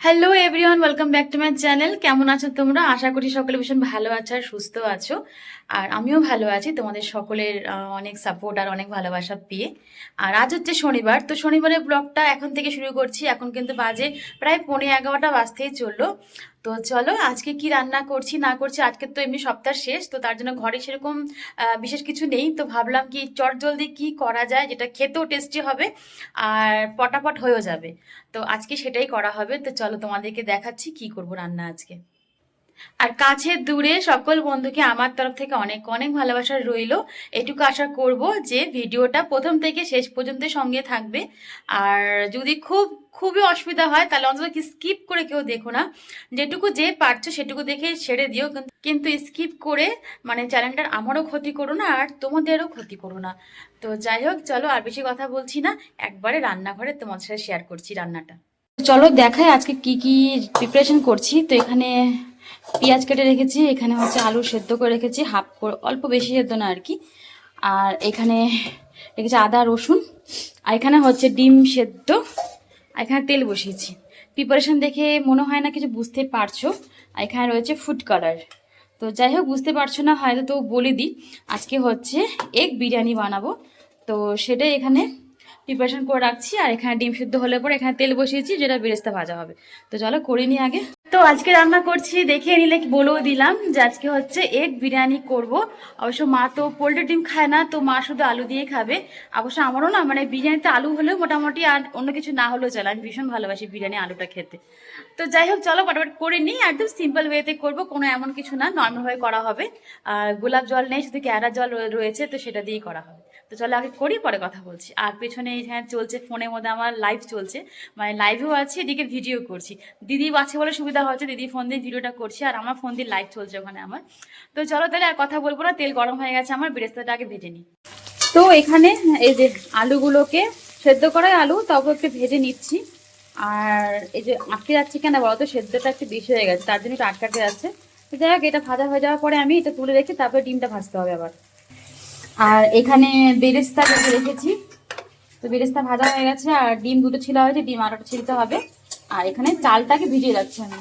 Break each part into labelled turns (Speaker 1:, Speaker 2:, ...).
Speaker 1: Hello everyone welcome back to my channel কেমন আছো তোমরা? আশা করি সকলে ভীষণ ভালো আছো আর সুস্থ আছো। আর আমিও ভালো আছি। তোমাদের সকলের অনেক সাপোর্ট আর অনেক ভালোবাসা পেয়ে। আর আজ হচ্ছে শনিবার। তো শনিবারের ব্লগটা এখন থেকে শুরু করছি। এখন কিন্তু বাজে প্রায় পৌনে এগারোটা বাজতেই চলল। তো চলো, আজকে কি রান্না করছি, না করছি, আজকে তো এমনি সপ্তাহ শেষ, তো তার জন্য ঘরে সেরকম বিশেষ কিছু নেই, তো ভাবলাম কি চট জলদি কি করা যায়, যেটা খেতেও টেস্টি হবে, আর পটাপট হয়েও যাবে। তো আজকে সেটাই করা হবে, তো চলো তোমাদেরকে দেখাচ্ছি কি করব রান্না আজকে। আর কাছে দূরে সকল বন্ধুকে আমার তরফ থেকে অনেক অনেক ভালোবাসা রইল। এটুকু আশা করব যে ভিডিওটা প্রথম থেকে শেষ পর্যন্ত সঙ্গে থাকবে। আর যদি খুব খুবই অসুবিধা হয়, তাহলে অন্তত কি স্কিপ করে কেউ দেখো না। যেটুকু যে পারছ সেটুকু দেখে ছেড়ে দিও, কিন্তু- স্কিপ করে মানে চ্যানেলটার আমারও ক্ষতি করো না, আর তোমাদেরও ক্ষতি করো না। তো যাই হোক, চলো আর বেশি কথা বলছি না, একবারে রান্নাঘরে তোমাদের সাথে শেয়ার করছি রান্নাটা। চলো দেখাই আজকে কি কি প্রিপারেশন করছি। তো এখানে পেঁয়াজ কেটে রেখেছি, এখানে হচ্ছে আলু সেদ্ধ করে রেখেছি, হাফ করে, অল্প বেশি সেদ্ধ না আর কি। আর এখানে রেখেছি আদা রসুন, আর এখানে হচ্ছে ডিম সেদ্ধ। আর এখানে তেল বসিয়েছি। প্রিপারেশন দেখে মনে হয় না কিছু বুঝতে পারছ। আর এখানে রয়েছে ফুড কালার তো যাই হোক, বুঝতে পারছ না, হয়তো তো বলে দিই। আজকে হচ্ছে এগ বিরিয়ানি বানাবো। তো সেটাই এখানে প্রিপারেশন করে রাখছি আর এখানে ডিম সিদ্ধ হলে পরে এখানে তেল বসিয়েছি, যেটা বেরেস্তা ভাজা হবে। তো চলো করে নিই আগে। তো আজকে রান্না করছি, দেখে নিলে বলেও দিলাম যে আজকে হচ্ছে এগ বিরিয়ানি করব। অবশ্য মা তো পোল্ট্রি ডিম খায় না, তো মা শুধু আলু দিয়ে খাবে। অবশ্য আমারও না মানে বিরিয়ানিতে আলু হলেও মোটামুটি আর অন্য কিছু না হলেও চলে। আমি ভীষণ ভালোবাসি বিরিয়ানি আলুটা খেতে। তো যাই হোক, চলো ফটাফট করে নিই। একদম সিম্পল ওয়েতে করব, কোনো এমন কিছু না নর্মালভাবে করা হবে। আর গোলাপ জল নেই, শুধু ক্যারা জল রয়ে- রয়েছে, তো সেটা দিয়েই করা হবে। তো চলো আগে করি, পরে কথা বলছি। আর পেছনে এখানে চলছে ফোনের মধ্যে আমার লাইভ চলছে। মানে লাইভেও আছি, এদিকে ভিডিও করছি। দিদি আছে বলে সুবিধা হচ্ছে, দিদি ফোন দিয়ে ভিডিওটা করছি, আর আমার ফোন দিয়ে লাইভ চলছে ওখানে আমার। তো চলো তাহলে আর কথা বলব না, তেল গরম হয়ে গেছে আমার, বেরেস্তাটা আগে ভেজে নিই। তো এখানে এই যে আলুগুলোকে সেদ্ধ করাই আলু, তারপর একটু ভেজে নিচ্ছি। আর এই যে আটকে যাচ্ছে কেন বলতো, সেদ্ধটা একটু বেশি হয়ে গেছে, তার জন্য একটু আটকাতে যাচ্ছে যাই হোক, এটা ভাজা হয়ে যাওয়ার পরে আমি এটা তুলে রেখে তারপরে ডিমটা ভাজতে হবে আবার। আর এখানে বেরেস্তা ভেজে রেখেছি। তো বেরেস্তা ভাজা হয়ে গেছে, আর ডিম দুটো ছিলা হয়েছে, ডিম আরোটা ছিলতে হবে। আর এখানে চালটাকে ভিজিয়ে রাখছি আমি।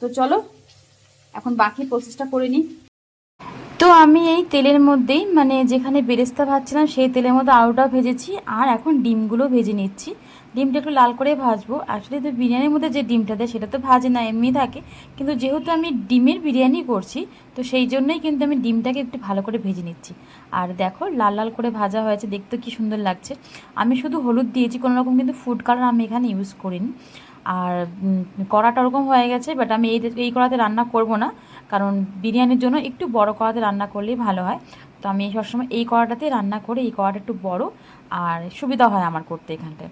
Speaker 1: তো চলো, এখন বাকি প্রসেসটা করে নিই। তো আমি এই তেলের মধ্যেই মানে যেখানে বেরেস্তা ভাজছিলাম, সেই তেলের মধ্যে আলুটা ভেজেছি, আর এখন ডিমগুলো ভেজে নিচ্ছি। ডিমটা একটু লাল করে ভাজবো। আসলে তো বিরিয়ানির মধ্যে যে ডিমটা দেয়, সেটা তো ভাজে না, এমনি থাকে। কিন্তু যেহেতু আমি ডিমের বিরিয়ানি করছি, তো সেই জন্যই কিন্তু আমি ডিমটাকে একটু ভালো করে ভেজে নিচ্ছি। আর দেখো, লাল লাল করে ভাজা হয়েছে, দেখতে কি সুন্দর লাগছে। আমি শুধু হলুদ দিয়েছি, কোনো রকম কিন্তু ফুড কালার আমি এখানে ইউজ করিনি। আর কড়াটা ওরকম হয়ে গেছে বাট আমি এই এই কড়াতে রান্না করব না, কারণ বিরিয়ানির জন্য একটু বড় কড়াতে রান্না করলেই ভালো হয়। তো আমি সবসময় এই কড়াটাতে রান্না করে, এই কড়াটা একটু বড়, আর সুবিধা হয় আমার করতে এখানটায়।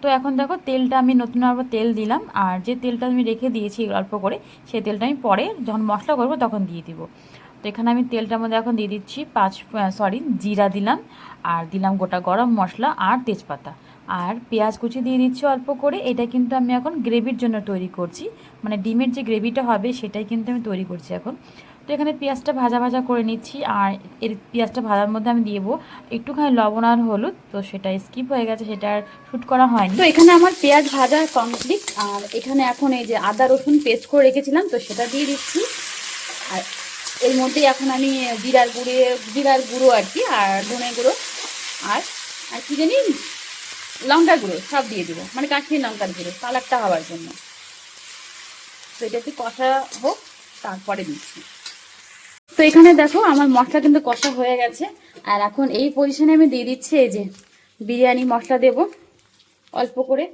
Speaker 1: তো এখন দেখো তেলটা আমি নতুন আবার তেল দিলাম, আর যে তেলটা আমি রেখে দিয়েছি অল্প করে, সেই তেলটা আমি পরে যখন মশলা করব তখন দিয়ে দিব। তো এখানে আমি তেলটার মধ্যে এখন দিয়ে দিচ্ছি পাঁচ সরি জিরা দিলাম, আর দিলাম গোটা গরম মশলা আর তেজপাতা। আর পেঁয়াজ কুচি দিয়ে দিচ্ছি অল্প করে, এটা কিন্তু আমি এখন গ্রেভির জন্য তৈরি করছি মানে ডিমের যে গ্রেভিটা হবে সেটাই কিন্তু আমি তৈরি করছি এখন। তো এখানে পেঁয়াজটা ভাজা ভাজা করে নিচ্ছি, আর এর পেঁয়াজটা ভাজার মধ্যে আমি দিয়ে একটুখানি লবণ আর হলুদ, তো সেটা স্কিপ হয়ে গেছে, সেটা আর শ্যুট করা হয়নি। তো এখানে আমার পেঁয়াজ ভাজা কমপ্লিট আর এখানে এখন এই যে আদা, রসুন পেস্ট করে রেখেছিলাম, তো সেটা দিয়ে দিচ্ছি। আর এর মধ্যেই এখন আমি জিরার গুঁড়ে, জিরার গুঁড়ো আর কি, আর ধনে গুঁড়ো, আর আর কি জানি, লঙ্কার গুঁড়ো, সব দিয়ে দেবো। মানে কাশ্মীর লঙ্কার গুঁড়ো, কালারটা হওয়ার জন্য। তো এটা একটু কষা হোক, তারপরে দিচ্ছি। তো এখানে দেখো আমার মশলা কিন্তু কষা হয়ে গেছে। আর এখন এই পজিশনে আমি দিয়ে দিচ্ছি এই যে বিরিয়ানি মশলা দেব অল্প করে।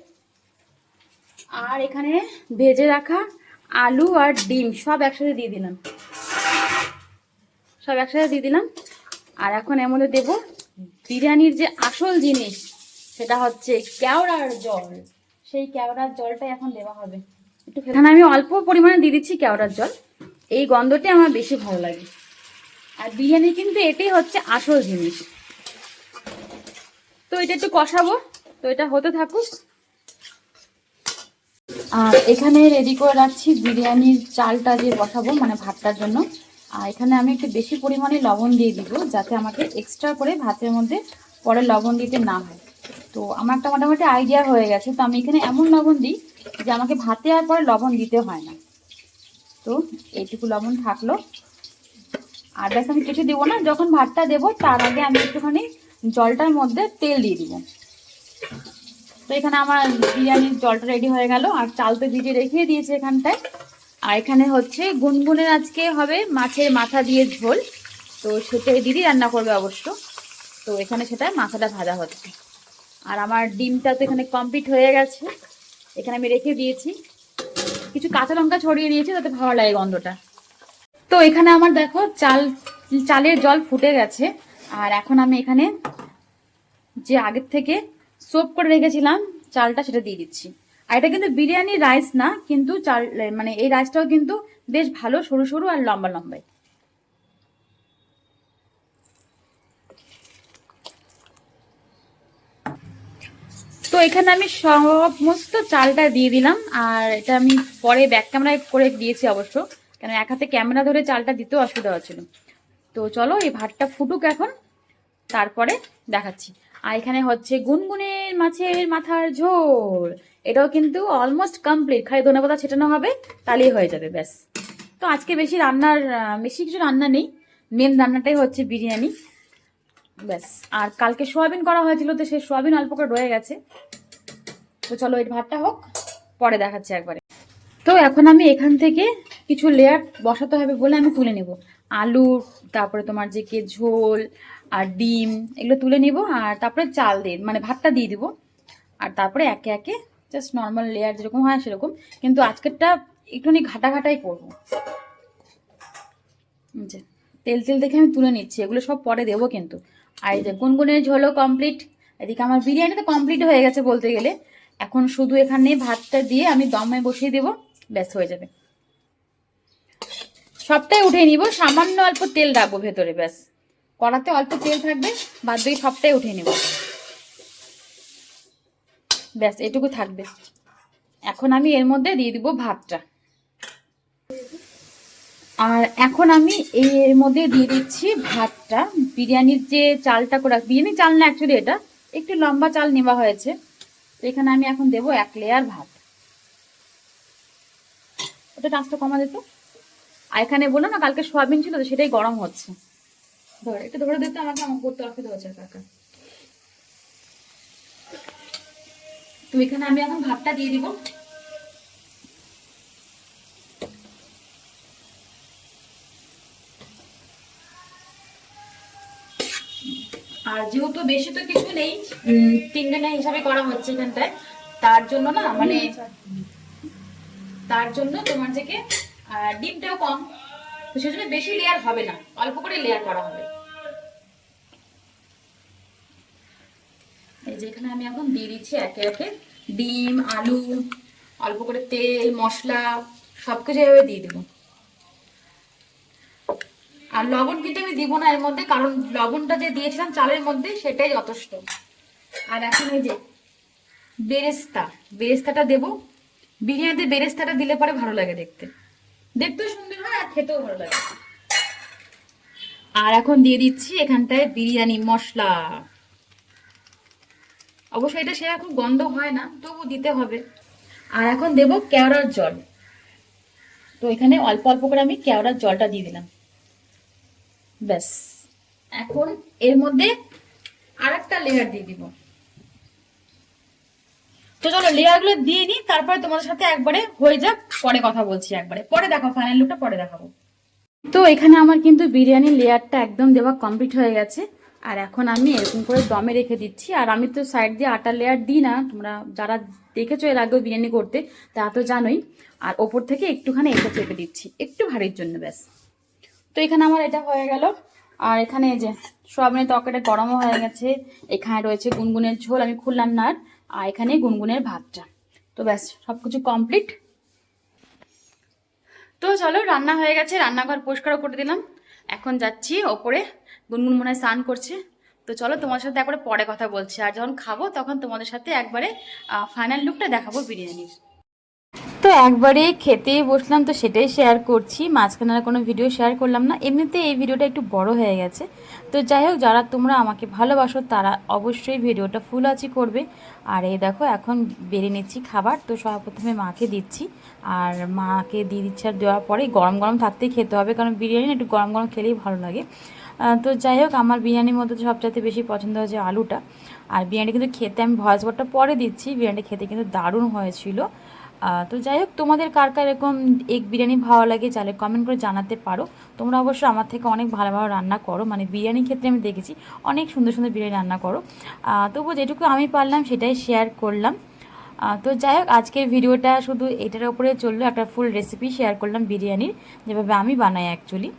Speaker 1: আর এখানে ভেজে রাখা আলু আর ডিম সব একসাথে দিয়ে দিলাম। সব একসাথে দিয়ে দিলাম। আর এখন এর মধ্যে দেবো বিরিয়ানির যে আসল জিনিস, সেটা হচ্ছে কেওড়ার জল। সেই কেওড়ার জলটাই এখন দেওয়া হবে। একটু এখানে আমি অল্প পরিমাণে দিয়ে দিচ্ছি কেওড়ার জল। এই গন্ধটি আমার বেশি ভালো লাগে। আর বিরিয়ানি কিন্তু এটাই হচ্ছে আসল জিনিস। তো এটা একটু কষাবো। তো এটা হতে থাকুক। আর এখানে রেডি করে রাখছি বিরিয়ানির চালটা যে বসাবো মানে ভাতটার জন্য। আর এখানে আমি একটু বেশি পরিমাণে লবণ দিয়ে দিব, যাতে আমাকে এক্সট্রা করে ভাতের মধ্যে পরে লবণ দিতে না হয়। তো আমার একটা মোটামুটি আইডিয়া হয়ে গেছে। তো আমি এখানে এমন লবণ দিই যে আমাকে ভাতে আর পরে লবণ দিতে হয় না। তো এইটুকু লবণ থাকল। আর আমি কিছু দেবো না, যখন ভাতটা দেবো তার আগে আমি একটুখানি জলটার মধ্যে তেল দিয়ে দিব। তো এখানে আমার বিরিয়ানির জলটা রেডি হয়ে গেল, আর চাল তো ভিজিয়ে রেখে দিয়েছে এখানটায়। আর এখানে হচ্ছে গুনগুনের আজকে হবে মাছের মাথা দিয়ে ঝোল, তো সেটাই দিদি রান্না করবে অবশ্য। তো এখানে সেটা মাথাটা ভাজা হচ্ছে। আর আমার ডিমটা তো এখানে কমপ্লিট হয়ে গেছে। এখানে আমি রেখে দিয়েছি। কিছু কাঁচা লঙ্কা ছড়িয়ে দিয়েছি যাতে ভালো লাগে গন্ধটা। তো এখানে আমার দেখো চাল, চালের জল ফুটে গেছে। আর এখন আমি এখানে যে আগের থেকে সোপ করে রেখেছিলাম, চালটা সেটা দিয়ে দিচ্ছি। আর এটা কিন্তু বিরিয়ানি রাইস না, কিন্তু চাল মানে এই রাইসটাও কিন্তু বেশ ভালো, সরু সরু আর লম্বা লম্বাই। তো এখানে আমি সমস্ত চালটা দিয়ে দিলাম, আর এটা আমি পরে ব্যাক ক্যামেরায় করে দিয়েছি অবশ্য। কেন এক হাতে ক্যামেরা ধরে চালটা দিতেও অসুবিধা হচ্ছিল। তো চলো এই ভাতটা ফুটুক এখন, তারপরে দেখাচ্ছি। আর এখানে হচ্ছে গুনগুনের মাছের মাথার ঝোল। এটাও কিন্তু অলমোস্ট কমপ্লিট খালি ধনে পাতা ছেটানো হবে, তাহলেই হয়ে যাবে, ব্যাস। তো আজকে বেশি রান্নার বেশি কিছু রান্না নেই। মেন রান্নাটাই হচ্ছে বিরিয়ানি, ব্যাস। আর কালকে সোয়াবিন করা হয়েছিল, তো সেই সোয়াবিন অল্প করে রয়ে গেছে। তো চলো এই ভাতটা হোক, পরে দেখাচ্ছি একবারে। তো এখন আমি এখান থেকে কিছু লেয়ার বসাতে হবে বলে আমি তুলে নেব। আলু, তারপরে তোমার যে কে ঝোল আর ডিম, এগুলো তুলে নিব আর তারপরে চাল দিয়ে মানে ভাতটা দিয়ে দিব। আর তারপরে একে একে জাস্ট নর্মাল লেয়ার যেরকম হয় সেরকম। কিন্তু আজকেরটা একটুখানি ঘাটা ঘাটাই করব তেল তেল দেখে আমি তুলে নিচ্ছি, এগুলো সব পরে দেবো কিন্তু। আর এই যে গুনগুনের ঝোলও কমপ্লিট এদিকে আমার বিরিয়ানি তো কমপ্লিট হয়ে গেছে বলতে গেলে। এখন শুধু এখানে ভাতটা দিয়ে আমি দমে বসিয়ে দেবো। ব্যাস, হয়ে যাবে। সবটাই উঠে নিব, সামান্য অল্প তেল রাখব ভেতরে, ব্যাস। কড়াতে অল্প তেল থাকবে, বাদ বাকি সবটাই উঠে নিব। ব্যাস, এটুকু থাকবে। এখন আমি এর মধ্যে দিয়ে দিব ভাতটা। আর এখন আমি এর মধ্যে দিয়ে দিচ্ছি ভাতটা। বিরিয়ানির যে চালটা করে বিরিয়ানি চাল না অ্যাকচুয়ালি এটা, একটু লম্বা চাল নেওয়া হয়েছে। তো এখানে আমি এখন দেবো এক লেয়ার ভাত। ওটা টাচটা কমা দিত আর এখানে বলল না কালকে সোয়াবিন ছিল তো সেটাই গরম হচ্ছে। ধর একটু ধরে দিতে আমাকে আমার করতে অসুবিধা হচ্ছে কাকা তো এখানে আমি এখন ভাতটা দিয়ে দিব। আর যেহেতু বেশি তো কিছু নেই তিনজনের হিসাবে করা হচ্ছে এখানটায় তার জন্য না মানে তার জন্য তোমার থেকে ডিমটাও কম। তো সেজন্য বেশি লেয়ার হবে না, অল্প করে লেয়ার করা হবে। এই যে এখানে আমি এখন দিয়ে দিচ্ছি একে একে। ডিম, আলু, অল্প করে তেল, মশলা, সবকিছু এভাবে দিয়ে দেবো। আর লবণ কিন্তু আমি দিব না এর মধ্যে, কারণ লবণটা যে দিয়েছিলাম চালের মধ্যে, সেটাই যথেষ্ট। আর এখন এই যে বেরেস্তা, বেরেস্তাটা দেব। বিরিয়ানিতে বেরেস্তাটা দিলে পরে ভালো লাগে দেখতে। দেখতেও সুন্দর হয় আর খেতেও ভালো লাগে। আর এখন দিয়ে দিচ্ছি এখানটায় বিরিয়ানি মশলা। অবশ্যই এটা সেরকম গন্ধ হয় না তবু দিতে হবে। আর এখন দেব কেওড়ার জল। তো এখানে অল্প অল্প করে আমি কেওড়ার জলটা দিয়ে দিলাম। ব্যাস। এখন এর মধ্যে আর একটা লেয়ার দিয়ে দিব। তো চলো লেয়ারগুলো দিয়ে নিই, তারপরে তোমাদের সাথে একবারে হয়ে যাক, পরে কথা বলছি একবারে। পরে দেখো ফাইনাল লুকটা পরে দেখাবো। তো এখানে আমার কিন্তু বিরিয়ানির লেয়ারটা একদম দেওয়া কমপ্লিট হয়ে গেছে। আর এখন আমি এরকম করে দমে রেখে দিচ্ছি। আর আমি তো সাইড দিয়ে আটার লেয়ার দিই না, তোমরা যারা দেখেছ এর আগেও বিরিয়ানি করতে তা তো জানোই। আর ওপর থেকে একটুখানি এটা চেপে দিচ্ছি, একটু ভারীর জন্য ব্যাস। তো এখানে আমার এটা হয়ে গেল। আর এখানে যে সোয়াবিনের তরকারিটা গরমও হয়ে গেছে। এখানে রয়েছে গুনগুনের ঝোল, আমি খুললাম না আর। আর এখানে গুনগুনের ভাতটা। তো ব্যাস সব কিছু কমপ্লিট তো চলো, রান্না হয়ে গেছে, রান্নাঘর পরিষ্কারও করে দিলাম। এখন যাচ্ছি ওপরে, গুনগুন মনে হয় স্নান করছে। তো চলো, তোমার সাথে একবারে পরে কথা বলছি। আর যখন খাব, তখন তোমাদের সাথে একবারে ফাইনাল লুকটা দেখাবো বিরিয়ানির। তো একবারে খেতে বসলাম, তো সেটাই শেয়ার করছি। মাঝখানে কোনো ভিডিও শেয়ার করলাম না। এমনিতে এই ভিডিওটা একটু বড় হয়ে গেছে। তো যাই হোক, যারা তোমরা আমাকে ভালোবাসো, তারা অবশ্যই ভিডিওটা ফুল আছি করবে। আর এই দেখো, এখন বেড়ে নিচ্ছি খাবার, তো সব প্রথমে মাকে দিচ্ছি। আর মাকে দিয়ে দিচ্ছি আর দেওয়ার পরে গরম গরম থাকতেই খেতে হবে, কারণ বিরিয়ানি একটু গরম গরম খেলেই ভালো লাগে। তো যাই হোক, আমার বিরিয়ানির মধ্যে সবচাইতে বেশি পছন্দ হয়েছে আলুটা। আর বিরিয়ানি কিন্তু খেতে আমি ভয়েস ওভারটা পরে দিচ্ছি বিরিয়ানি খেতে কিন্তু দারুণ হয়েছিল। তো যাই হোক, তোমাদের কার কার এরকম এগ বিরিয়ানি ভালো লাগে চাইলে কমেন্ট করে জানাতে পারো। তোমরা অবশ্য আমার থেকে অনেক ভালো ভালো রান্না করো। মানে বিরিয়ানির ক্ষেত্রে আমি দেখেছি অনেক সুন্দর সুন্দর বিরিয়ানি রান্না করো। তবুও যেটুকু আমি পারলাম সেটাই শেয়ার করলাম। তো যাই হোক, আজকের ভিডিওটা শুধু এটার উপরে চলল, একটা ফুল রেসিপি শেয়ার করলাম বিরিয়ানির, যেভাবে আমি বানাই অ্যাকচুয়ালি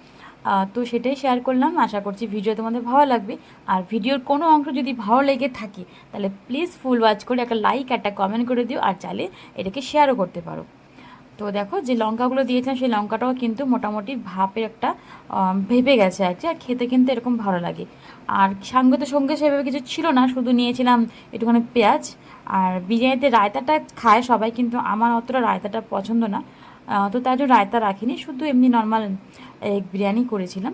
Speaker 1: তো সেটাই শেয়ার করলাম। আশা করছি ভিডিও তোমাদের ভালো লাগবে। আর ভিডিওর কোনো অংশ যদি ভালো লেগে থাকে, তাহলে প্লিজ ফুল ওয়াচ করে একটা লাইক একটা কমেন্ট করে দিও, আর চাইলে এটাকে শেয়ারও করতে পারো। তো দেখো, যে লঙ্কাগুলো দিয়েছিলাম, সেই লঙ্কাটাও কিন্তু মোটামুটি ভাপের একটা ভেপে গেছে আর কি, আর খেতে কিন্তু এরকম ভালো লাগে। আর সঙ্গে তো সঙ্গে সেভাবে কিছু ছিল না, শুধু নিয়েছিলাম একটুখানি পেঁয়াজ। আর বিরিয়ানিতে রায়তাটা খায় সবাই, কিন্তু আমার অতটা রায়তাটা পছন্দ না। তো তার জন্য রায়তা রাখিনি, শুধু এমনি নর্মাল এগ বিরিয়ানি করেছিলাম।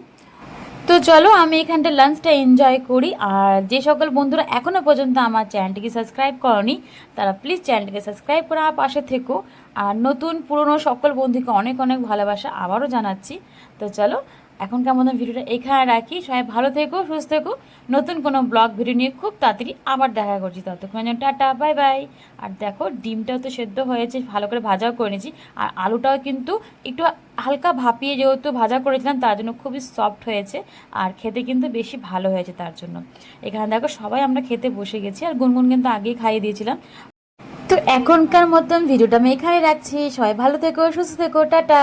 Speaker 1: তো চলো আমি এখানটা লাঞ্চটা এনজয় করি, আর যে সকল বন্ধুরা এখনও পর্যন্ত আমার চ্যানেলটিকে সাবস্ক্রাইব করনি, তারা প্লিজ চ্যানেলটিকে সাবস্ক্রাইব করে আমার পাশে থেকো। আর নতুন পুরনো সকল বন্ধুকে অনেক অনেক ভালোবাসা আবারও জানাচ্ছি। তো চলো এখনকার মতন ভিডিওটা এখানে রাখি। সবাই ভালো থেকো, সুস্থ থেকো। নতুন কোনো ব্লগ, ভিডিও নিয়ে খুব তাড়াতাড়ি আবার দেখা করছি। ততক্ষণ টাটা, বাই বাই। আর দেখো, ডিমটাও তো সেদ্ধ হয়েছে, ভালো করে ভাজাও করে নিয়েছি। আর আলুটাও কিন্তু একটু হালকা ভাপিয়ে যেহেতু ভাজা করেছিলাম, তার জন্য খুবই সফট হয়েছে। আর খেতে কিন্তু বেশি ভালো হয়েছে তার জন্য। এখানে দেখো, সবাই আমরা খেতে বসে গেছি। আর গুনগুন কিন্তু আগেই খাইয়ে দিয়েছিলাম। তো এখনকার মতন ভিডিওটা আমি এখানে রাখছি। সবাই ভালো থেকো, সুস্থ থেকো, টাটা।